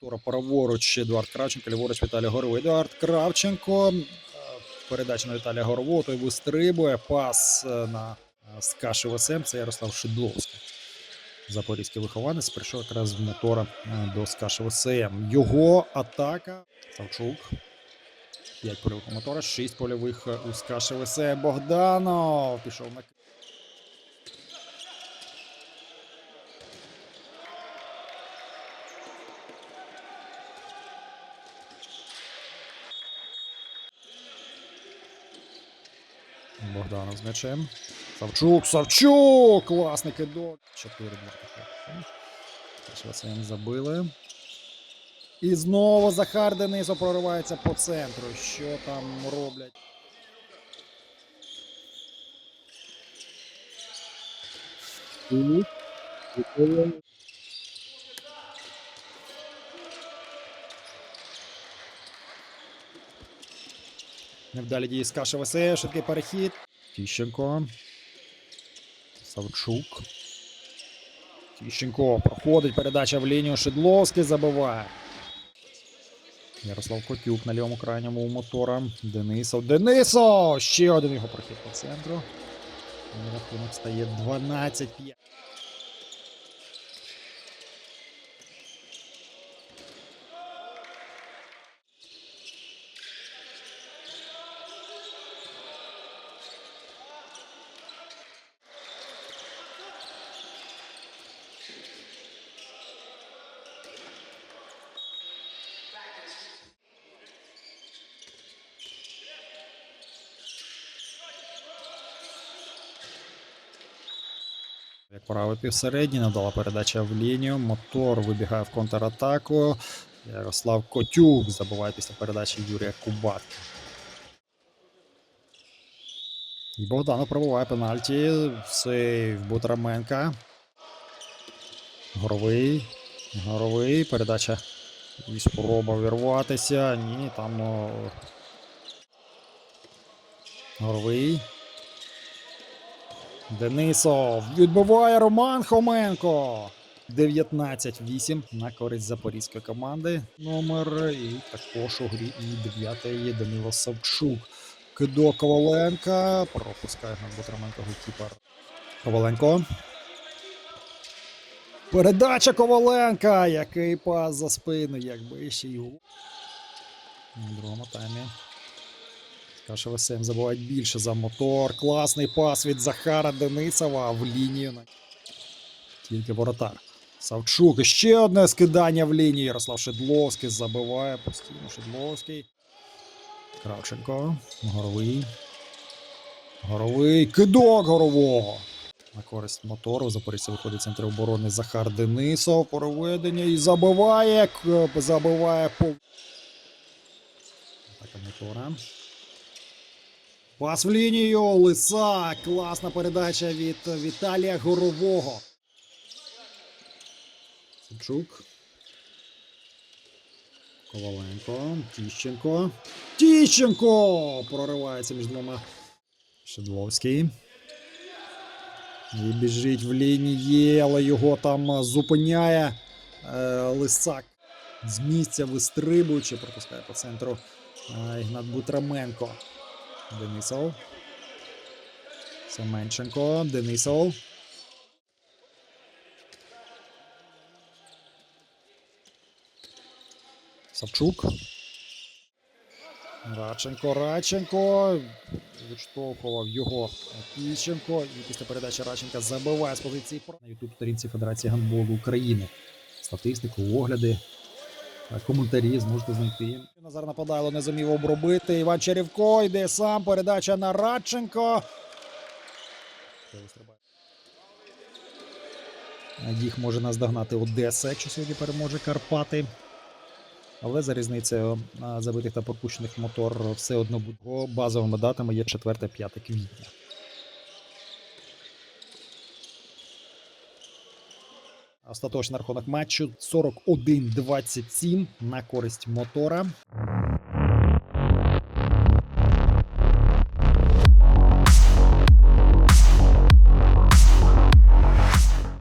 Тура праворуч Едуард Кравченко, ліворуч Віталій Горовий. Едуард Кравченко. е, Передача на Віталія Горового, той вистрибує. Пас е, на е, з ВСМ. Це Ярослав Шидловський. Запорізький вихованець прийшов якраз з мотора е, до Скаши ВСМ. Його атака. Савчук. 5 польових мотора, 6 польових е, у Скаши ВСМ. Богданов пішов на Богданов з м'ячем. Савчук, Савчук! Класний кидок. 4 2 ВСМ забили. І знову Захар Денисов проривається по центру. Що там роблять? Невдалі дії з Каши ВСЕ, швидкий перехід. Тіщенко. Савчук. Тіщенко проходить передача в лінію. Шедловський забиває. Ярослав Котюк на лівому крайньому у мотора. Денисов. Денисов! Ще один його прохід по центру. Рахунок стає 12-5. Правий півсередній, надала передача в лінію. Мотор вибігає в контратаку. Ярослав Котюк забиває після передачі Юрія Кубатки. І Богданов пробуває пенальті. Сейв Бутраменка. Горовий. Горовий. Передача. І спроба вірватися. Ні, там. Горовий. Денисов відбиває Роман Хоменко. 19-8 на користь запорізької команди. Номер і також у грі і дев'ятий Данило Савчук. Кидок Коваленка. Пропускає Бутраменко голкіпер. Коваленко. Передача Коваленка. Який пас за спину, якби ще його. У другому таймі. Каже, ВСМ забувають більше за мотор. Класний пас від Захара Денисова в лінію. Тільки воротар. Савчук. Ще одне скидання в лінію. Ярослав Шедловський забиває постійно. Шедловський. Кравченко. Горовий. Горовий. Кидок горового. На користь мотору. Запорізьці виходить центр оборони Захар Денисов. Проведення і забиває. Забиває по. Атака мотора. Пас в лінію. Лиса. Класна передача від Віталія Горового. Савчук. Коваленко. Тіщенко. Тіщенко! Проривається між двома. Шедловський. І біжить в лінії, але його там зупиняє е, Лисак. З місця вистрибуючи, пропускає по центру е, Ігнат Бутраменко. Денисов. Семенченко. Денисов. Савчук. Радченко. Радченко. Відштовхував його Тіщенко. І після передачі Радченка забиває з позиції на ютуб сторінці Федерації гандболу України. Статистику, огляди, коментарі зможете знайти. Назар Нападайло не зумів обробити. Іван Черівко йде сам. Передача на Радченко. Їх може наздогнати Одеса, якщо сьогодні переможе Карпати. Але за різницею забитих та пропущених мотор все одно Базовими датами є 4-5 квітня. Остаточний рахунок матчу 41-27 на користь мотора.